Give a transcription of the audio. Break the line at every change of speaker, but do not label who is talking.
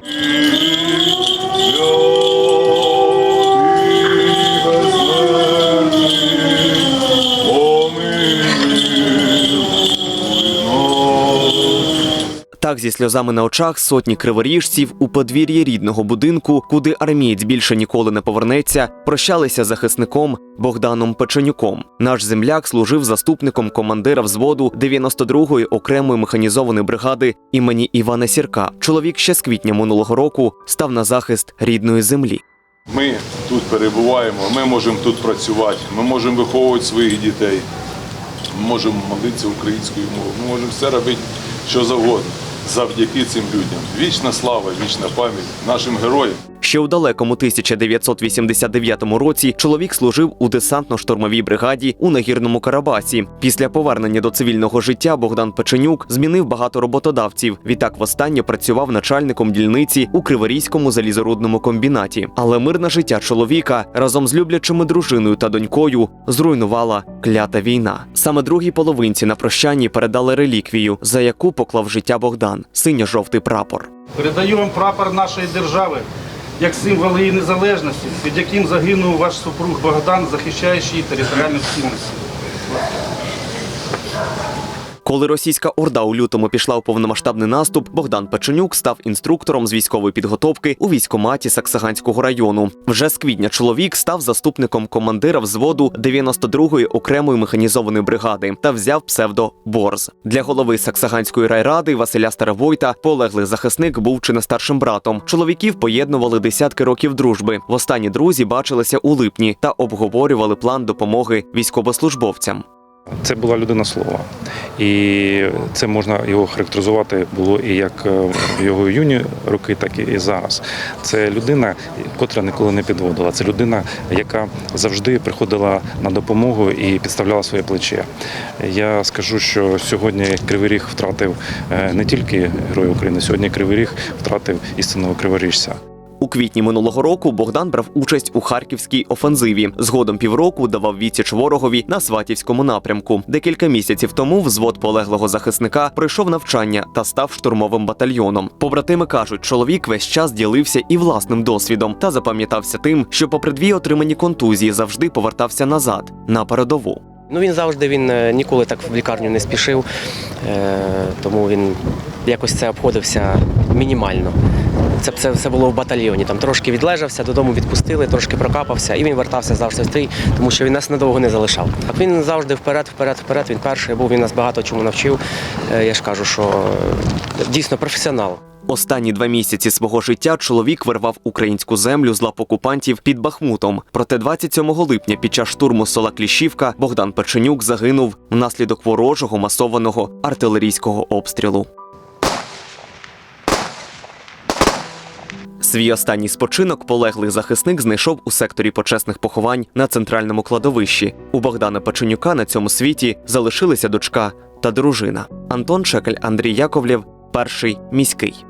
Música Так, зі сльозами на очах сотні криворіжців у подвір'ї рідного будинку, куди армієць більше ніколи не повернеться, прощалися захисником Богданом Печенюком. Наш земляк служив заступником командира взводу 92-ї окремої механізованої бригади імені Івана Сірка. Чоловік ще з квітня минулого року став на захист рідної землі.
Ми тут перебуваємо, ми можемо тут працювати, ми можемо виховувати своїх дітей, ми можемо молитися українською мовою, ми можемо все робити, що завгодно, завдяки цим людям. Вічна слава, вічна пам'ять нашим героям.
Ще у далекому 1989 році чоловік служив у десантно-штурмовій бригаді у нагірному Карабасі. Після повернення до цивільного життя Богдан Печенюк змінив багато роботодавців. Відтак востаннє працював начальником дільниці у Криворізькому залізорудному комбінаті. Але мирне життя чоловіка разом з люблячими дружиною та донькою зруйнувала клята війна. Саме другій половинці на прощанні передали реліквію, за яку поклав життя Богдан синьо-жовтий прапор.
Передаю вам прапор нашої держави як символ її незалежності, під яким загинув ваш супруг Богдан, захищаючи її територіальну цінність.
Коли російська орда у лютому пішла у повномасштабний наступ, Богдан Печенюк став інструктором з військової підготовки у військоматі Саксаганського району. Вже з квітня чоловік став заступником командира взводу 92-ї окремої механізованої бригади та взяв псевдо Борз. Для голови Саксаганської райради Василя Старовойта полеглий захисник був чи не старшим братом. Чоловіків поєднували десятки років дружби. Востанні друзі бачилися у липні та обговорювали план допомоги військовослужбовцям.
Це була людина слова, і це можна його характеризувати було і як е, в його юні роки, так і зараз. Це людина, котра ніколи не підводила. Це людина, яка завжди приходила на допомогу і підставляла своє плече. Я скажу, що сьогодні Кривий Ріг втратив е, не тільки Героя України, сьогодні Кривий Ріг втратив істинного криворіжця.
У квітні минулого року Богдан брав участь у харківській офензиві. Згодом півроку давав відсіч ворогові на сватівському напрямку. Декілька місяців тому взвод полеглого захисника пройшов навчання та став штурмовим батальйоном. Побратими кажуть, чоловік весь час ділився і власним досвідом та запам'ятався тим, що, попри дві отримані контузії, завжди повертався назад на передову.
Ну він завжди він е, ніколи так в лікарню не спішив, е, тому він якось це обходився мінімально. Це все, все було в батальйоні. Там трошки відлежався, додому відпустили, трошки прокапався, і він вертався завжди в стрій, тому що він нас надовго не залишав. Так він завжди вперед, вперед, вперед. Він перший був, він нас багато чому навчив. Е, Я ж кажу, що е, дійсно професіонал.
Останні два місяці свого життя чоловік вирвав українську землю з лап окупантів під Бахмутом. Проте 27 липня під час штурму села Кліщівка Богдан Печенюк загинув внаслідок ворожого масованого артилерійського обстрілу. Свій останній спочинок полеглий захисник знайшов у секторі почесних поховань на центральному кладовищі. У Богдана Паченюка на цьому світі залишилися дочка та дружина. Антон Шекель, Андрій Яковлєв, перший міський.